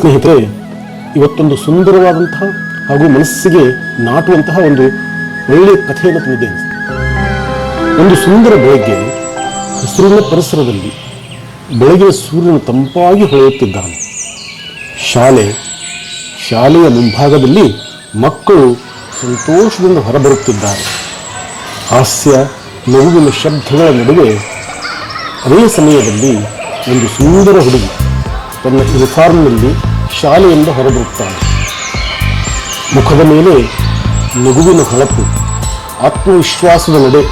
ಸ್ನೇಹಿತರೆ, ಇವತ್ತೊಂದು ಸುಂದರವಾದಂತಹ ಹಾಗೂ ಮನಸ್ಸಿಗೆ ನಾಟುವಂತಹ ಒಂದು ಒಳ್ಳೆಯ ಕಥೆಯನ್ನು ತಂದಿದ್ದೇನೆ ಒಂದು ಸುಂದರ ಬೆಳಗ್ಗೆ ಹಸಿರಿನ ಪರಿಸರದಲ್ಲಿ ಬೆಳಗಿನ ಸೂರ್ಯನು ತಂಪಾಗಿ ಹೊಳೆಯುತ್ತಿದ್ದಾನೆ. ಶಾಲೆ, ಶಾಲೆಯ ಮುಂಭಾಗದಲ್ಲಿ ಮಕ್ಕಳು ಸಂತೋಷದಿಂದ ಹೊರಬರುತ್ತಿದ್ದಾರೆ. ಹಾಸ್ಯ, ನೋವಿನ ಶಬ್ದಗಳ ನಡುವೆ ಅದೇ ಸಮಯದಲ್ಲಿ ಒಂದು ಸುಂದರ ಹುಡುಗಿ ತನ್ನ ಯೂನಿಫಾರ್ಮ್ನಲ್ಲಿ ಶಾಲೆಯಿಂದ ಹೊರಬರುತ್ತಾನೆ ಮುಖದ ಮೇಲೆ ನಗುವಿನ ಹೊಳಪು, ಆತ್ಮವಿಶ್ವಾಸದ ನಡೆ,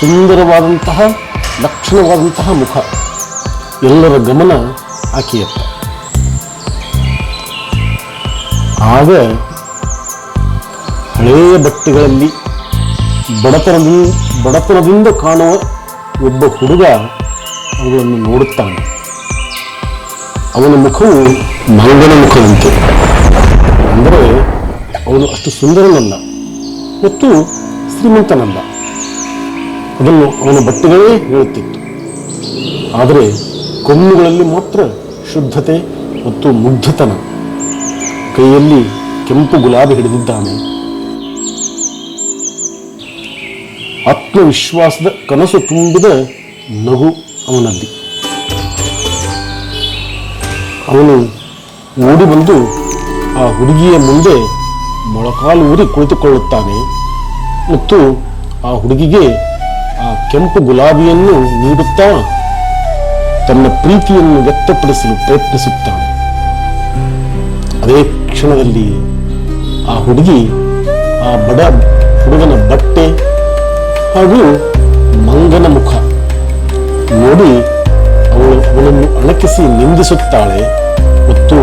ಸುಂದರವಾದಂತಹ, ಲಕ್ಷಣವಾದಂತಹ ಮುಖ. ಎಲ್ಲರ ಗಮನ ಆಕೆಯತ್ತ. ಆಗ ಹಳೆಯ ಬಟ್ಟೆಗಳಲ್ಲಿ ಬಡತನದಿಂದ ಬಡತನದಿಂದ ಕಾಣುವ ಒಬ್ಬ ಹುಡುಗ ಅವುಗಳನ್ನು ನೋಡುತ್ತಾನೆ. ಅವನ ಮುಖವು ಮಂಗನ ಮುಖದಂತೆ. ಅಂದರೆ ಅವನು ಅಷ್ಟು ಸುಂದರನಲ್ಲ, ಮತ್ತು ಶ್ರೀಮಂತನಲ್ಲ. ಅದನ್ನು ಅವನ ಬಟ್ಟೆಗಳೇ ಹೇಳುತ್ತಿತ್ತು. ಆದರೆ ಕೊಮ್ಮುಗಳಲ್ಲಿ ಮಾತ್ರ ಶುದ್ಧತೆ ಮತ್ತು ಮುಗ್ಧತನ. ಕೈಯಲ್ಲಿ ಕೆಂಪು ಗುಲಾಬಿ ಹಿಡಿದಿದ್ದಾನೆ. ಆತ್ಮವಿಶ್ವಾಸದ ಕನಸು ತುಂಬಿದ ನಗು ಅವನಲ್ಲಿ ಅವನು ಓಡಿ ಬಂದು ಆ ಹುಡುಗಿಯ ಮುಂದೆ ಮೊಳಕಾಲು ಊರಿ ಕುಳಿತುಕೊಳ್ಳುತ್ತಾನೆ ಮತ್ತು ಆ ಹುಡುಗಿಗೆ ಆ ಕೆಂಪು ಗುಲಾಬಿಯನ್ನು ನೀಡುತ್ತಾ ತನ್ನ ಪ್ರೀತಿಯನ್ನು ವ್ಯಕ್ತಪಡಿಸಲು ಪ್ರಯತ್ನಿಸುತ್ತಾನೆ. ಅದೇ ಕ್ಷಣದಲ್ಲಿ ಆ ಹುಡುಗಿ ಆ ಬಡ ಹುಡುಗನ ಬಟ್ಟೆ ಹಾಗೂ ಮಂಗನ ಮುಖ ನೋಡಿ ಅವನನ್ನು ಅಣಕಿಸಿ ನಿಂದಿಸುತ್ತಾಳೆ ಮತ್ತು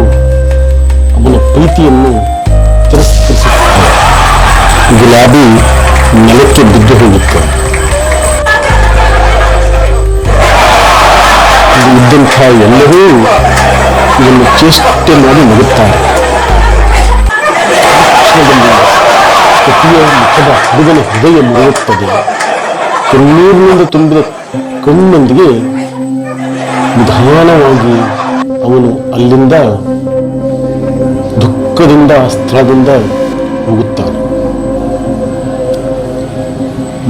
ಅವನ ಪ್ರೀತಿಯನ್ನು ತಿರಸ್ಕರಿಸುತ್ತಾಳೆ. ಗುಲಾಬಿ ನೆಲಕ್ಕೆ ಬಿದ್ದು ಹೋಗುತ್ತೆ. ಇದ್ದಂಥ ಎಲ್ಲರೂ ಇದನ್ನು ಚೇಷ್ಟೆ ಮಾಡಿ ನಗುತ್ತಾರೆ ಪತಿಯ ಮುಖದ ಹುಡುಗನ ಹೃದಯ ಮುರಿಯುತ್ತದೆ. ಕಣ್ಣೀರಿನಿಂದ ತುಂಬಿದ ಕಣ್ಣೊಂದಿಗೆ ನಿಧಾನವಾಗಿ ಅವನು ಅಲ್ಲಿಂದ ದುಃಖದಿಂದ ಸ್ಥಳದಿಂದ ಹೋಗುತ್ತಾನೆ.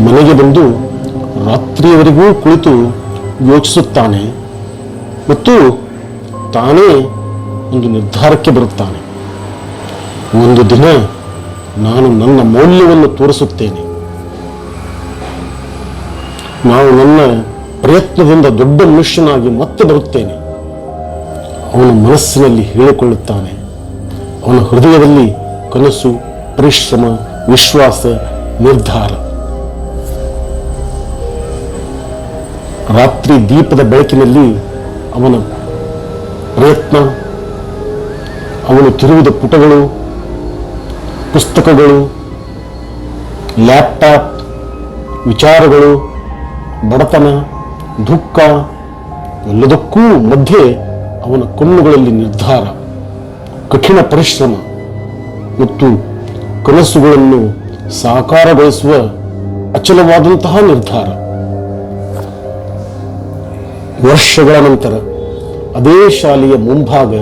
ಮನೆಗೆ ಬಂದು ರಾತ್ರಿಯವರೆಗೂ ಕುಳಿತು ಯೋಚಿಸುತ್ತಾನೆ ಮತ್ತು ತಾನೇ ಒಂದು ನಿರ್ಧಾರಕ್ಕೆ ಬರುತ್ತಾನೆ. ಒಂದು ದಿನ ನಾನು ನನ್ನ ಮೌಲ್ಯವನ್ನು ತೋರಿಸುತ್ತೇನೆ. ನಾವು ನನ್ನ ಪ್ರಯತ್ನದಿಂದ ದೊಡ್ಡ ಮನುಷ್ಯನಾಗಿ ಮತ್ತೆ ಬರುತ್ತೇನೆ. ಅವನ ಮನಸ್ಸಿನಲ್ಲಿ ಹೇಳಿಕೊಳ್ಳುತ್ತಾನೆ. ಅವನ ಹೃದಯದಲ್ಲಿ ಕನಸು, ಪರಿಶ್ರಮ, ವಿಶ್ವಾಸ, ನಿರ್ಧಾರ. ರಾತ್ರಿ ದೀಪದ ಬೆಳಕಿನಲ್ಲಿ ಅವನ ಪ್ರಯತ್ನ, ಅವನು ತಿರುವಿದ ಪುಟಗಳು, ಪುಸ್ತಕಗಳು, ಲ್ಯಾಪ್ಟಾಪ್, ವಿಚಾರಗಳು, ಬಡತನ ದುಃಖ ಎಲ್ಲದಕ್ಕೂ ಮಧ್ಯೆ ಅವನ ಕಣ್ಣುಗಳಲ್ಲಿ ನಿರ್ಧಾರ, ಕಠಿಣ ಪರಿಶ್ರಮ ಮತ್ತು ಕನಸುಗಳನ್ನು ಸಾಕಾರಗೊಳಿಸುವ ಅಚಲವಾದಂತಹ ನಿರ್ಧಾರ. ವರ್ಷಗಳ ನಂತರ ಅದೇ ಶಾಲೆಯ ಮುಂಭಾಗ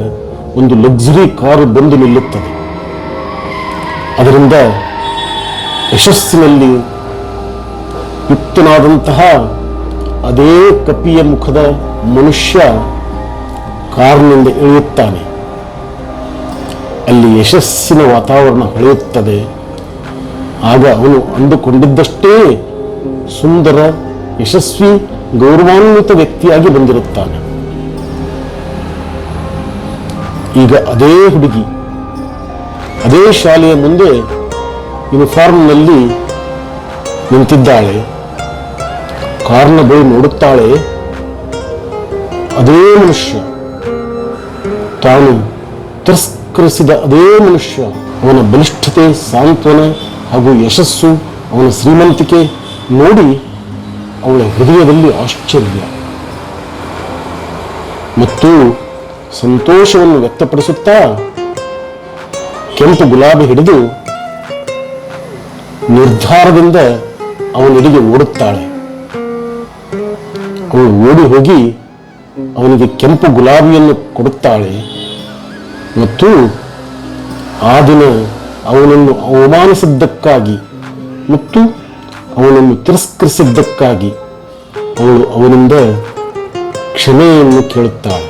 ಒಂದು ಲಕ್ಸುರಿ ಕಾರು ಬಂದು ನಿಲ್ಲುತ್ತದೆ. ಅದರಿಂದ ಯಶಸ್ಸಿನಲ್ಲಿ ಯುಕ್ತನಾದಂತಹ ಅದೇ ಕಪಿಯ ಮುಖದ ಮನುಷ್ಯ ಕಾರಿನಿಂದ ಇಳಿಯುತ್ತಾನೆ. ಅಲ್ಲಿ ಯಶಸ್ಸಿನ ವಾತಾವರಣ ಹೊಳೆಯುತ್ತದೆ. ಆಗ ಅವನು ಅಂದುಕೊಂಡಿದ್ದಷ್ಟೇ ಸುಂದರ, ಯಶಸ್ವಿ, ಗೌರವಾನ್ವಿತ ವ್ಯಕ್ತಿಯಾಗಿ ಬಂದಿರುತ್ತಾನೆ. ಈಗ ಅದೇ ಹುಡುಗಿ, ಅದೇ ಶಾಲೆಯ ಮುಂದೆ ಯೂನಿಫಾರ್ಮ್ನಲ್ಲಿ ನಿಂತಿದ್ದಾಳೆ. ಕಾರ್ನ ಬಳಿ ನೋಡುತ್ತಾಳೆ, ಅದೇ ಮನುಷ್ಯ. ತಾನು ತಿರಸ್ಕರಿಸಿದ ಅದೇ ಮನುಷ್ಯ. ಅವನ ಬಲಿಷ್ಠತೆ, ಸಾಂತ್ವನ ಹಾಗೂ ಯಶಸ್ಸು ಅವನ ಶ್ರೀಮಂತಿಕೆ ನೋಡಿ ಅವಳ ಹೃದಯದಲ್ಲಿ ಆಶ್ಚರ್ಯ. ಮತ್ತು ಸಂತೋಷವನ್ನು ವ್ಯಕ್ತಪಡಿಸುತ್ತಾ ಕೆಂಪು ಗುಲಾಬಿ ಹಿಡಿದು ನಿರ್ಧಾರದಿಂದ ಅವನಿಗೆ ಓಡುತ್ತಾಳೆ. ಅವಳು ಓಡಿ ಹೋಗಿ ಅವನಿಗೆ ಕೆಂಪು ಗುಲಾಬಿಯನ್ನು ಕೊಡುತ್ತಾಳೆ. ಮತ್ತು ಆ ದಿನ ಅವನನ್ನು ಅವಮಾನಿಸಿದ್ದಕ್ಕಾಗಿ ಮತ್ತು ಅವನನ್ನು ತಿರಸ್ಕರಿಸಿದ್ದಕ್ಕಾಗಿ ಅವಳು ಅವನಿಂದ ಕ್ಷಮೆಯನ್ನು ಕೇಳುತ್ತಾಳೆ.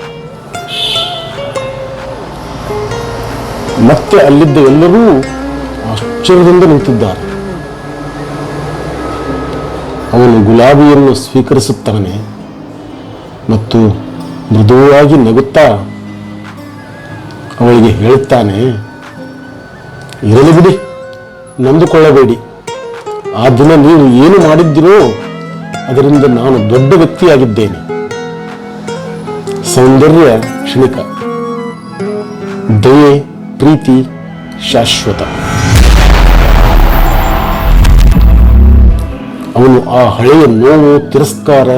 ಮತ್ತೆ ಅಲ್ಲಿದ್ದ ಎಲ್ಲರೂ ಆಶ್ಚರ್ಯದಿಂದ ನಿಂತಿದ್ದಾರೆ. ಅವನು ಗುಲಾಬಿಯನ್ನು ಸ್ವೀಕರಿಸುತ್ತಾನೆ. ಮತ್ತು ಮೃದುವಾಗಿ ನಗುತ್ತಾ ಅವಳಿಗೆ ಹೇಳುತ್ತಾನೆ, ಇರಲಿ ಬಿಡಿ, ನಂದುಕೊಳ್ಳಬೇಡಿ. ಆ ದಿನ ನೀವು ಏನು ಮಾಡಿದ್ದೀರೋ ಅದರಿಂದ ನಾನು ದೊಡ್ಡ ವ್ಯಕ್ತಿಯಾಗಿದ್ದೇನೆ. ಸೌಂದರ್ಯ ಕ್ಷಣಿಕ. ದಯೆ, ಪ್ರೀತಿ, ಶಾಶ್ವತ. ಅವನು ಆ ಹಳೆಯ ನೋವು, ತಿರಸ್ಕಾರ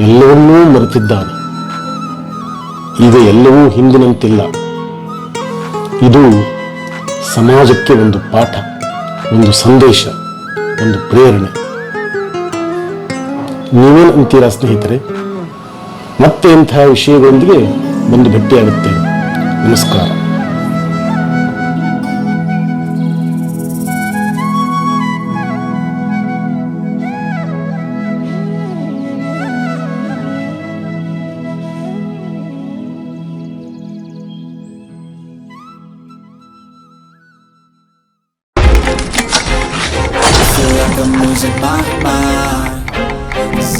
ಎಲ್ಲವನ್ನೂ ಮರೆತಿದ್ದಾನೆ. ಇದು ಎಲ್ಲವೂ ಹಿಂದಿನಂತಿಲ್ಲ. ಇದು ಸಮಾಜಕ್ಕೆ ಒಂದು ಪಾಠ, ಒಂದು ಸಂದೇಶ, ಒಂದು ಪ್ರೇರಣೆ. ನೀವೇನು ಅಂತೀರಾ ಸ್ನೇಹಿತರೆ? ಮತ್ತೆ ಇಂತಹ ವಿಷಯಗಳೊಂದಿಗೆ ಒಂದು ಭೇಟಿಯಾಗುತ್ತೇನೆ. ನಮಸ್ಕಾರ.